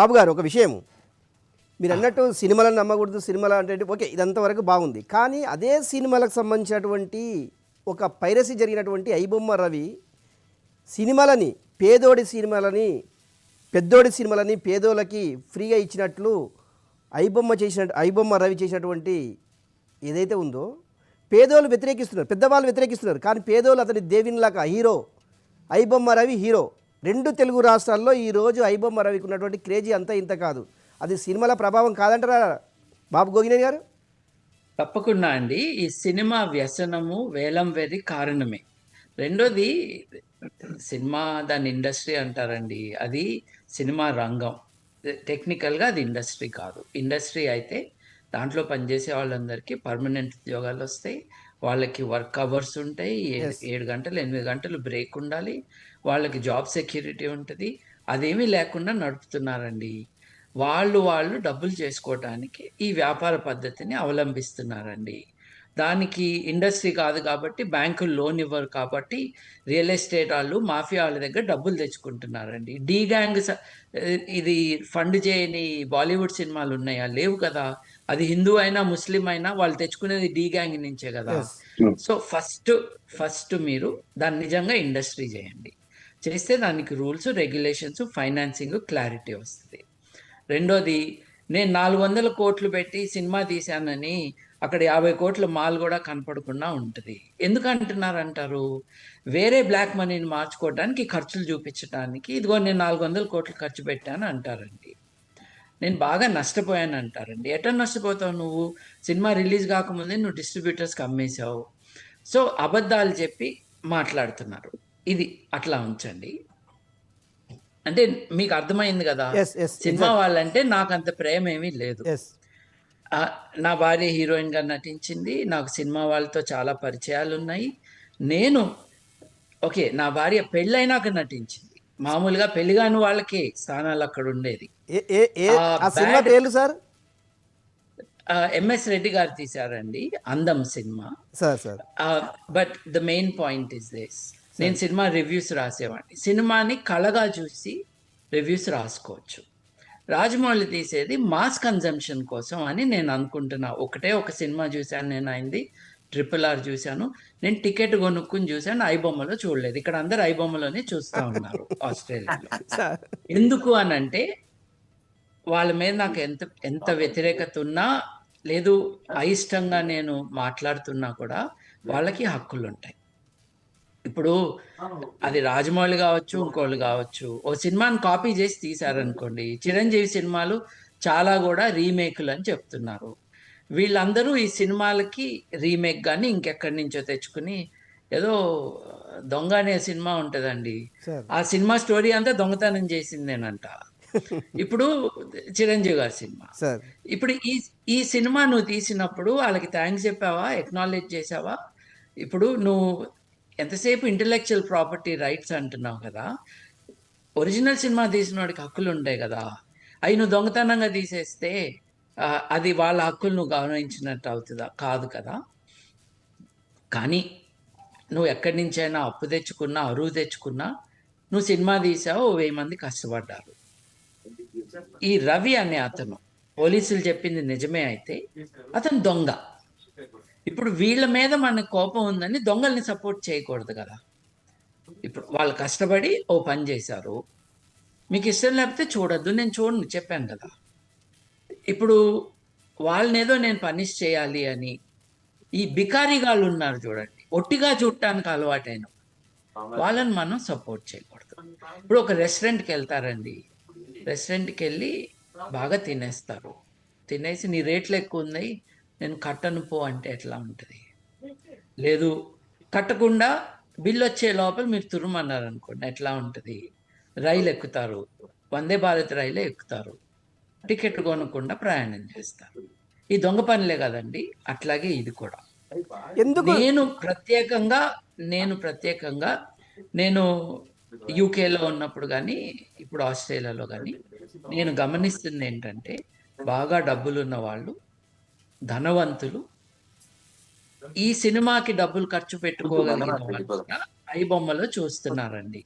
బాబు గారు ఒక విషయం మీరు అన్నట్టు సినిమాలను నమ్మకూడదు సినిమాలు అంటే ఓకే ఇదంతా వరకు బాగుంది. కానీ అదే సినిమాలకు సంబంధించినటువంటి ఒక పైరసీ జరిగినటువంటి ఐబొమ్మ రవి సినిమాలని పేదోడి సినిమాలని పెద్దోడి సినిమాలని పేదోళ్ళకి ఫ్రీగా ఇచ్చినట్లు ఐబొమ్మ చేసిన ఐబొమ్మ రవి చేసినటువంటి ఏదైతే ఉందో పేదోళ్ళు వ్యతిరేకిస్తున్నారు పెద్దవాళ్ళు వ్యతిరేకిస్తున్నారు. కానీ పేదోళ్ళు అతని దేవిన్లాగా హీరో ఐబొమ్మ రవి హీరో. రెండు తెలుగు రాష్ట్రాల్లో ఈరోజు ఐబొమ్మ రవికి ఉన్నటువంటి క్రేజీ అంతా ఇంత కాదు. అది సినిమాల ప్రభావం కాదంటారా బాబు గోగినేని గారు? తప్పకుండా అండి. ఈ సినిమా వ్యసనము వేలం వేది కారణమే. రెండోది సినిమా దాని ఇండస్ట్రీ అంటారండి. అది సినిమా రంగం. టెక్నికల్గా అది ఇండస్ట్రీ కాదు. ఇండస్ట్రీ అయితే దాంట్లో పనిచేసే వాళ్ళందరికీ పర్మనెంట్ ఉద్యోగాలు వస్తాయి. వాళ్ళకి వర్క్ అవర్స్ ఉంటాయి. ఏడు గంటలు ఎనిమిది గంటలు బ్రేక్ ఉండాలి. వాళ్ళకి జాబ్ సెక్యూరిటీ ఉంటుంది. అదేమీ లేకుండా నడుపుతున్నారండి. వాళ్ళు వాళ్ళు డబ్బులు చేసుకోవటానికి ఈ వ్యాపార పద్ధతిని అవలంబిస్తున్నారండి. దానికి ఇండస్ట్రీ కాదు కాబట్టి బ్యాంకులు లోన్ ఇవ్వరు కాబట్టి రియల్ ఎస్టేట్ వాళ్ళు మాఫియా వాళ్ళ దగ్గర డబ్బులు తెచ్చుకుంటున్నారండి. డీ గ్యాంగ్ ఇది ఫండ్ చేయని బాలీవుడ్ సినిమాలు ఉన్నాయా? లేవు కదా. అది హిందూ అయినా ముస్లిం అయినా వాళ్ళు తెచ్చుకునేది డీ గ్యాంగ్ నుంచే కదా. సో ఫస్ట్ ఫస్ట్ మీరు దాన్ని నిజంగా ఇండస్ట్రీ చేయండి. చేస్తే దానికి రూల్స్ రెగ్యులేషన్స్ ఫైనాన్సింగ్ క్లారిటీ వస్తుంది. రెండోది నేను నాలుగు వందల కోట్లు పెట్టి సినిమా తీశానని అక్కడ యాభై కోట్ల మాల్ కూడా కనపడకుండా ఉంటుంది. ఎందుకు అంటున్నారంటారు వేరే బ్లాక్ మనీని మార్చుకోవడానికి ఖర్చులు చూపించడానికి ఇదిగో నేను నాలుగు వందల కోట్లు ఖర్చు పెట్టాను అంటారండి. నేను బాగా నష్టపోయాను అంటారండి ఎట్లా నష్టపోతావు నువ్వు? సినిమా రిలీజ్ కాకముందే నువ్వు డిస్ట్రిబ్యూటర్స్కి అమ్మేశావు. సో అబద్ధాలు చెప్పి మాట్లాడుతున్నారు. ఇది అట్లా ఉంచండి. అంటే మీకు అర్థమైంది కదా? సినిమా వాళ్ళంటే నాకు అంత ప్రేమ ఏమీ లేదు. నా భార్య హీరోయిన్గా నటించింది. నాకు సినిమా వాళ్ళతో చాలా పరిచయాలు ఉన్నాయి నేను ఓకే నా భార్య పెళ్ళైనాక నటించింది. మామూలుగా పెళ్ళి కాని వాళ్ళకి స్థానాలు అక్కడ ఉండేది. సినిమా పేర్లు సార్? ఎంఎస్ రెడ్డి గారు తీశారండి Andam cinema. But the main point is this. నేను సినిమా రివ్యూస్ రాసేవాడిని. సినిమాని కళగా చూసి రివ్యూస్ రాసుకోవచ్చు. రాజమౌళి తీసేది మాస్ కన్జంప్షన్ కోసం అని నేను అనుకుంటున్నా. ఒకటే ఒక సినిమా చూశాను నేను అయింది. ట్రిపుల్ ఆర్ చూశాను. నేను టికెట్ కొనుక్కుని చూశాను ఐబొమ్మలో చూడలేదు. ఇక్కడ అందరు ఐబొమ్మలోనే చూస్తూ ఉన్నారు ఆస్ట్రేలియాలో. ఎందుకు అని అంటే వాళ్ళ మీద నాకు ఎంత ఎంత వ్యతిరేకత ఉన్నా లేదు అయిష్టంగా నేను మాట్లాడుతున్నా కూడా వాళ్ళకి హక్కులు ఉంటాయి ఇప్పుడు అది రాజమౌళి కావచ్చు ఇంకోళ్ళు కావచ్చు. ఓ సినిమాని కాపీ చేసి తీశారనుకోండి చిరంజీవి సినిమాలు చాలా కూడా రీమేకులు అని చెప్తున్నారు. వీళ్ళందరూ ఈ సినిమాలకి రీమేక్ కానీ ఇంకెక్కడి నుంచో తెచ్చుకుని ఏదో దొంగ అనే సినిమా ఉంటుందండి. ఆ సినిమా స్టోరీ అంతా దొంగతనం చేసిందేనంట. ఇప్పుడు చిరంజీవి గారి సినిమా. ఇప్పుడు ఈ ఈ సినిమా నువ్వు తీసినప్పుడు వాళ్ళకి థ్యాంక్స్ చెప్పావా? ఎక్నాలెడ్జ్ చేసావా ఇప్పుడు నువ్వు ఎంతసేపు ఇంటలెక్చువల్ ప్రాపర్టీ రైట్స్ అంటున్నావు కదా? ఒరిజినల్ సినిమా తీసిన వాడికి హక్కులు ఉంటాయి కదా. అవి నువ్వు దొంగతనంగా తీసేస్తే అది వాళ్ళ హక్కులను గౌరవించినట్టు అవుతుందా? కాదు కదా. కానీ నువ్వు ఎక్కడి నుంచైనా అప్పు తెచ్చుకున్నా అరువు తెచ్చుకున్నా నువ్వు సినిమా తీసావు వెయ్యి మంది కష్టపడ్డారు. ఈ రవి అనే అతను పోలీసులు చెప్పింది నిజమే అయితే అతను దొంగ. ఇప్పుడు వీళ్ళ మీద మనకు కోపం ఉందని దొంగల్ని సపోర్ట్ చేయకూడదు కదా. ఇప్పుడు వాళ్ళు కష్టపడి ఓ పని చేశారు. మీకు ఇష్టం లేకపోతే చూడొద్దు నేను చూడను చెప్పాను కదా. ఇప్పుడు వాళ్ళనేదో నేను పనిష్ చేయాలి అని ఈ బికారిగాళ్ళు ఉన్నారు చూడండి. ఒట్టిగా చూడటానికి అలవాటైన వాళ్ళని మనం సపోర్ట్ చేయకూడదు. ఇప్పుడు ఒక రెస్టారెంట్కి వెళ్తారండి. రెస్టారెంట్కి వెళ్ళి బాగా తినేస్తారు. తినేసి నీ రేట్లు ఎక్కువ ఉన్నాయి నేను కట్టను పో అంటే ఎట్లా ఉంటుంది? లేదు కట్టకుండా బిల్ వచ్చే లోపల మీరు తురుమన్నారు అనుకోండి ఎట్లా ఉంటుంది? రైలు ఎక్కుతారు. వందే భారత్ రైలే ఎక్కుతారు. టికెట్ కొనకుండా ప్రయాణం చేస్తారు. ఈ దొంగ పనులే కదండి. అట్లాగే ఇది కూడా. ఎందుకు? నేను ప్రత్యేకంగా నేను ప్రత్యేకంగా నేను యూకేలో ఉన్నప్పుడు కానీ ఇప్పుడు ఆస్ట్రేలియాలో కానీ నేను గమనిస్తుంది ఏంటంటే బాగా డబ్బులు ఉన్న వాళ్ళు ధనవంతులు ఈ సినిమాకి డబ్బులు ఖర్చు పెట్టుకోగలిగిన వాళ్ళు ఐ బొమ్మలో చూస్తున్నారండి.